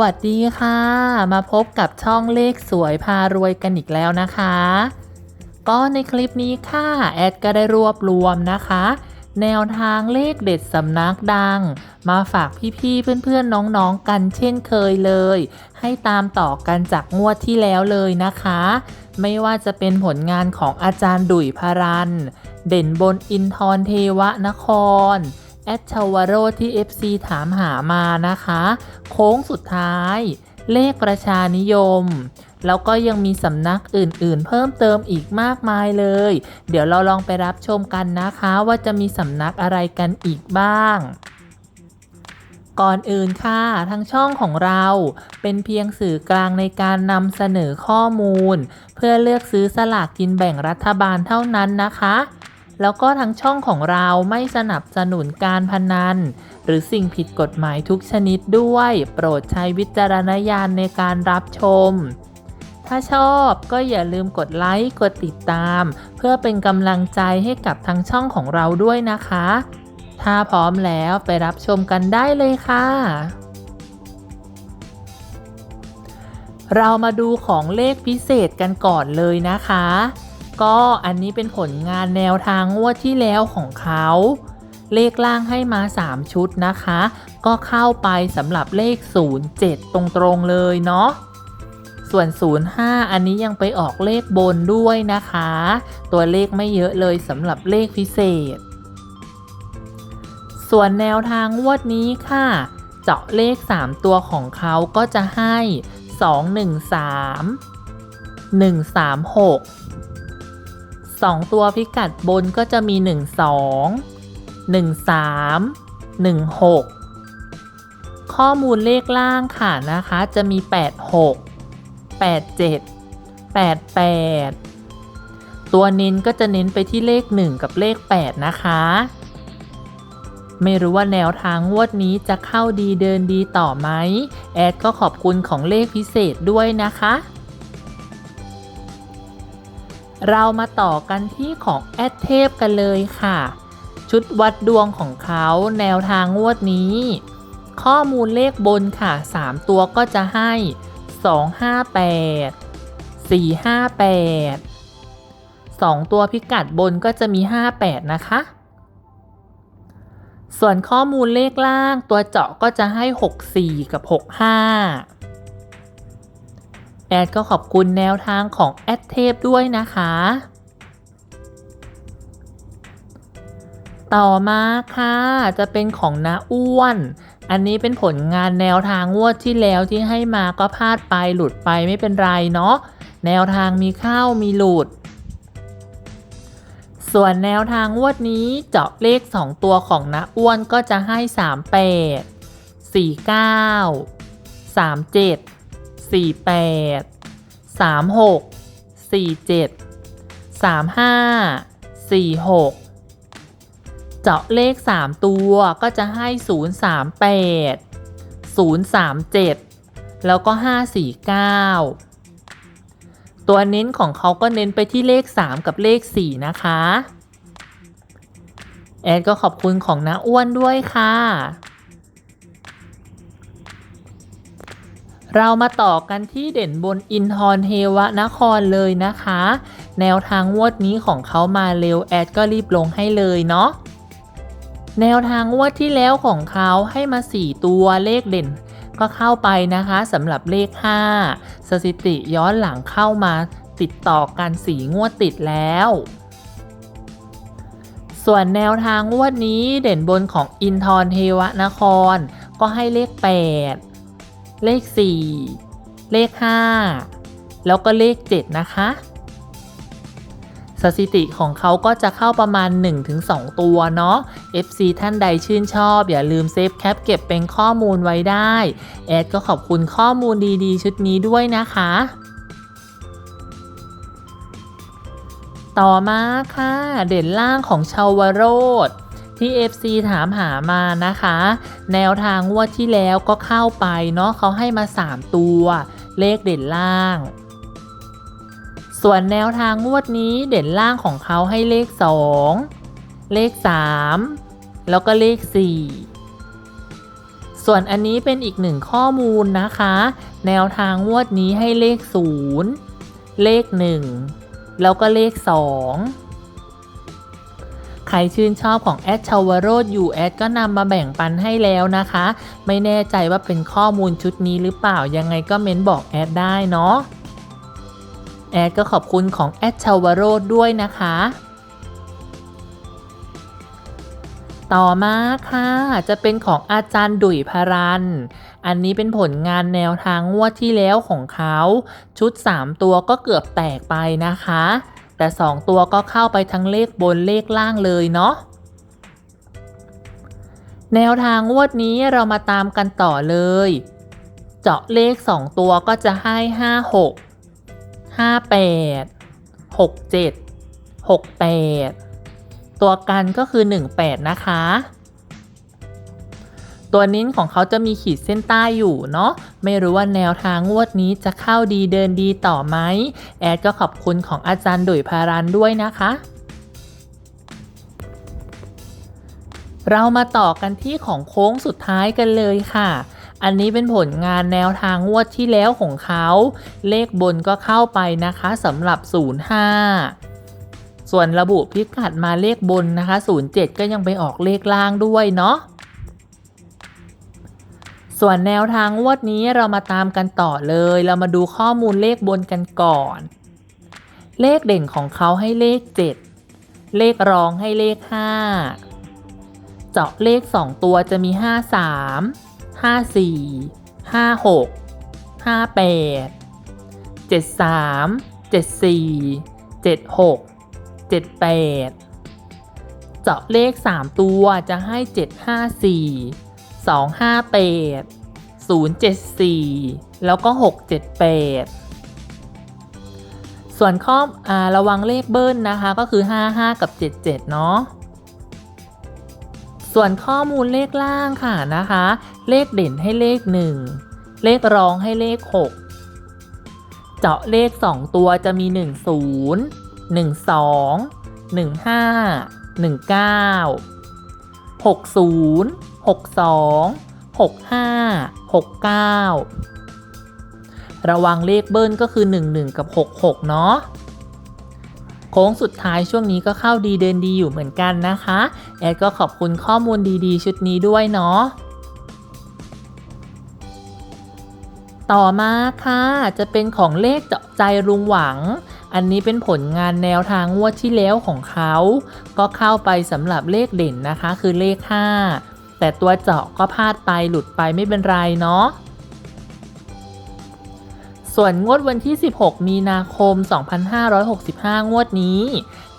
วัสดีค่ะ มาพบกับช่องเลขสวยพารวยกันอีกแล้วนะคะ ก็ในคลิปนี้ค่ะ แอดก็ได้รวบรวมนะคะ แนวทางเลขเด็ดสำนักดัง มาฝากพี่ๆเพื่อนๆน้องๆกันเช่นเคยเลย ให้ตามต่อกันจากงวดที่แล้วเลยนะคะ ไม่ว่าจะเป็นผลงานของอาจารย์ดุยพารัน เด่นบนอินทรเทวนคร แอดชาวโรที่ FC ถามหามานะคะ โค้งสุดท้าย เลขประชานิยม แล้วก็ยังมีสำนักอื่นๆ เพิ่มเติมอีกมากมายเลย เดี๋ยวเราลองไปรับชมกันนะคะว่าจะมีสำนักอะไรกันอีกบ้างก่อนอื่นค่ะ ทางช่องของเราเป็นเพียงสื่อกลางในการนำเสนอข้อมูล เพื่อเลือกซื้อสลากกินแบ่งรัฐบาลเท่านั้นนะคะ แล้วก็ทางช่องของเราไม่สนับสนุนการพนัน หรือสิ่งผิดกฎหมายทุกชนิดด้วย โปรดใช้วิจารณญาณในการรับชม ถ้าชอบก็อย่าลืมกดไลค์ กดติดตาม เพื่อเป็นกำลังใจให้กับทางช่องของเราด้วยนะคะ ถ้าพร้อมแล้วไปรับชมกันได้เลยค่ะเรามาดูของเลขพิเศษกันก่อนเลยนะคะ ก็อันนี้เป็นผลงานแนวทางงวดที่แล้วของเขา เลขล่างให้มา 3 ชุดนะคะ ก็เข้าไปสำหรับเลข 07 ตรงๆเลยเนาะส่วน 05 อันนี้ยังไปออกเลขบนด้วยนะคะ ตัวเลขไม่เยอะเลยสำหรับเลขพิเศษ ส่วนแนวทางงวดนี้ค่ะ เจาะเลข 3 ตัวของเขาก็จะให้ 213 136 2 ตัวพิกัดบนก็จะมี 12 13 16 ข้อมูลเลขล่างค่ะนะคะจะมี 86 87 88 ตัวเน้นก็จะเน้นไปที่เลข 1 กับเลข 8 นะคะ ไม่รู้ว่าแนวทางงวดนี้จะเข้าดีเดินดีต่อไหม แอดก็ขอบคุณของเลขพิเศษด้วยนะคะ เรามาต่อกันที่ของแอดเทพกันเลยค่ะ ชุดวัดดวงของเขาแนวทางงวดนี้ ข้อมูลเลขบนค่ะ 3 ตัวก็จะให้ 258 458 2 ตัวพิกัดบนก็จะมี 58 นะคะ ส่วนข้อมูลเลขล่างตัวเจาะก็จะให้ 64 กับ 65 แอดก็ขอบคุณแนวทางของแอดเทพด้วยนะคะ ต่อมาค่ะจะเป็นของนาอ้วน อันนี้เป็นผลงานแนวทางงวดที่แล้วที่ให้มาก็พลาดไปหลุดไปไม่เป็นไรเนาะแนวทางมีเข้ามีหลุด ส่วนแนวทางงวดนี้เจาะเลข 2 ตัวของนาอ้วนก็จะให้ 38 49 37 48 36 47 35 46เจาะเลข 3 ตัวก็จะให้ 038 037 แล้วก็ 549 ตัวเน้นของเขาก็เน้นไปที่เลข 3 กับเลข 4 นะคะ แอดก็ขอบคุณของน้าอ้วนด้วยค่ะ เรามาต่อกันที่เด่นบนอินทรเทวนครเลยนะคะ แนวทางงวดนี้ของเขามาเร็วแอดก็รีบลงให้เลยเนาะแนวทางงวดที่แล้วของเขาให้มา 4 ตัวเลขเด่นก็เข้าไปนะคะสำหรับเลข 5 สถิติย้อนหลังเข้ามาติดต่อกัน4งวดติดแล้ว ส่วนแนวทางงวดนี้เด่นบนของอินทรเทวนคร ก็ให้เลข 8 เลข 4 เลข 5 แล้วก็เลข 7 นะคะ สถิติของเขาก็จะเข้าประมาณ 1-2 ตัวเนาะ FC ท่านใดชื่นชอบ อย่าลืมเซฟแคปเก็บเป็นข้อมูลไว้ได้ แอดก็ขอบคุณข้อมูลดีๆ ชุดนี้ด้วยนะคะ ต่อมาค่ะ เด่นล่างของชาวโรด ที่ FC ถามหามานะคะ แนวทางงวดที่แล้วก็เข้าไปเนาะเขาให้มา 3 ตัว เลขเด่นล่าง ส่วนแนวทางงวดนี้เด่นล่างของเขาให้เลข 2 เลข 3 แล้วก็เลข 4ส่วนอันนี้เป็นอีกหนึ่งข้อมูลนะคะ แนวทางงวดนี้ให้เลข 0 เลข 1 แล้วก็เลข 2 ครชื่นชอบของแอดชาวโรดอยู่แอดก็นำมาแบ่งปันให้แล้วนะคะ ไม่แน่ใจว่าเป็นข้อมูลชุดนี้หรือเปล่ายังไงก็เม้นบอกแอดได้เนาะแอดก็ขอบคุณของแอดชาวโรดด้วยนะคะ ต่อมาค่ะ จะเป็นของอาจารย์ดุยพรัน อันนี้เป็นผลงานแนวทางงวดที่แล้วของเขา ชุด 3 ตัวก็เกือบแตกไปนะคะ แต่ 2 ตัวก็เข้าไปทั้งเลขบนเลขล่างเลยเนาะแนวทางงวดนี้เรามาตามกันต่อเลย เจาะเลข 2 ตัวก็จะให้ 5 6 5 8 6 7 6 8 ตัวกันก็คือ 18 นะคะ ตัวนิ้นของเขาจะมีขีดเส้นใต้อยู่เนาะไม่รู้ว่าแนวทางงวดนี้จะเข้าดีเดินดีต่อไหมแอดก็ขอบคุณของอาจารย์ดุยพารันด้วยนะคะเรามาต่อกันที่ของโค้งสุดท้ายกันเลยค่ะ อันนี้เป็นผลงานแนวทางงวดที่แล้วของเขา เลขบนก็เข้าไปนะคะสำหรับ 05 ส่วนระบุพิกัดมาเลขบนนะคะ 07 ก็ยังไปออกเลขล่างด้วยเนาะ ส่วนแนวทางงวดนี้เรามาตามกันต่อเลย เรามาดูข้อมูลเลขบนกันก่อน เลขเด่นของเขาให้เลข 7 เลขรองให้เลข 5 เจาะเลข 2 ตัวจะมี 53 54 56 58 73 74 76 78 เจาะเลข 3 ตัวจะให้ 754 258 074 แล้วก็ 678 ส่วนข้ออาระวังเลขเบิ้ลนะคะก็คือ 55 กับ 77 เนาะส่วนข้อมูลเลขล่างค่ะนะคะ เลขเด่นให้เลข 1 เลขรองให้เลข 6 เจาะเลข 2 ตัวจะมี 10 12 15 19 60 62 65 69 ระวังเลขเบิ้ลก็คือ 11 กับ 66 เนาะโค้งสุดท้ายช่วงนี้ก็เข้าดีเดินดีอยู่เหมือนกันนะคะ แอดก็ขอบคุณข้อมูลดีๆ ชุดนี้ด้วยเนาะต่อมาค่ะ จะเป็นของเลขเจาะใจลุงหวัง อันนี้เป็นผลงานแนวทางงวดที่แล้วของเขา ก็เข้าไปสำหรับเลขเด่นนะคะ คือเลข 5 แต่ตัวเจาะก็พลาดไปหลุดไปไม่เป็นไรเนาะส่วนงวดวันที่ 16 มีนาคม 2565 งวดนี้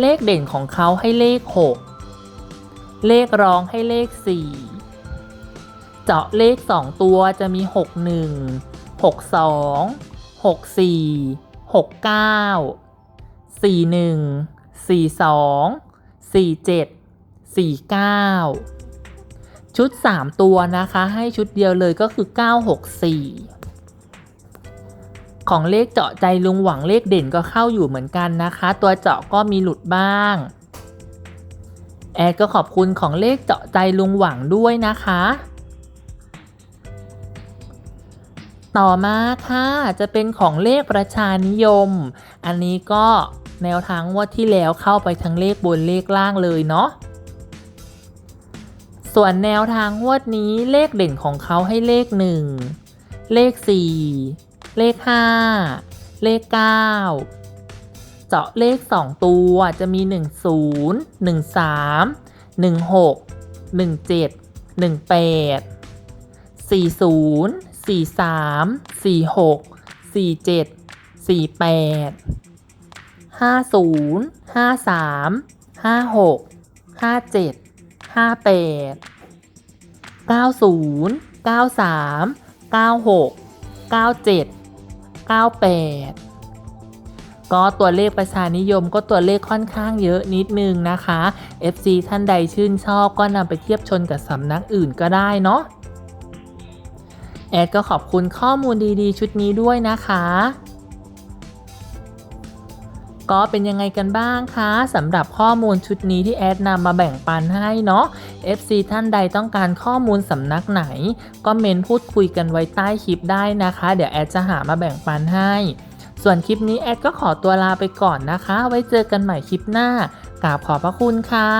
เลขเด่นของเขาให้เลข 6 เลขรองให้เลข 4 เจาะเลข 2 ตัวจะมี 61 62 64 69 41 42 47 49 ชุด 3 ตัวนะคะ ให้ชุดเดียวเลยก็คือ 964 ของเลขเจาะใจลุงหวังเลขเด่นก็เข้าอยู่เหมือนกันนะคะ ตัวเจาะก็มีหลุดบ้าง แอดก็ขอบคุณของเลขเจาะใจลุงหวังด้วยนะคะ ต่อมาค่ะจะเป็นของเลขประชานิยม อันนี้ก็แนวทางงวดที่แล้วเข้าไปทั้งเลขบนเลขล่างเลยเนาะ ส่วนแนวทางงวดนี้เลขเด่นของเขาให้เลข 1 เลข 4 เลข 5 เลข 9 เจาะเลข 2 ตัวจะมี 10 13 16 17 18 40 43 46 47 48 50 53 56 57 58 90 93 96 97 98ก็ตัวเลขประชานิยมก็ตัวเลขค่อนข้างเยอะนิดนึงนะคะ FC ท่านใดชื่นชอบก็นำไปเทียบชนกับสำนักอื่นก็ได้เนาะแอดก็ขอบคุณข้อมูลดีๆ ชุดนี้ด้วยนะคะ ก็เป็นยังไงกันบ้างคะสำหรับข้อมูลชุดนี้ที่แอดนำมาแบ่งปันให้เนาะ FC ท่านใดต้องการข้อมูลสำนักไหน ก็เมนพูดคุยกันไว้ใต้คลิปได้นะคะ เดี๋ยวแอดจะหามาแบ่งปันให้ ส่วนคลิปนี้แอดก็ขอตัวลาไปก่อนนะคะ ไว้เจอกันใหม่คลิปหน้ากราบขอบพระคุณค่ะ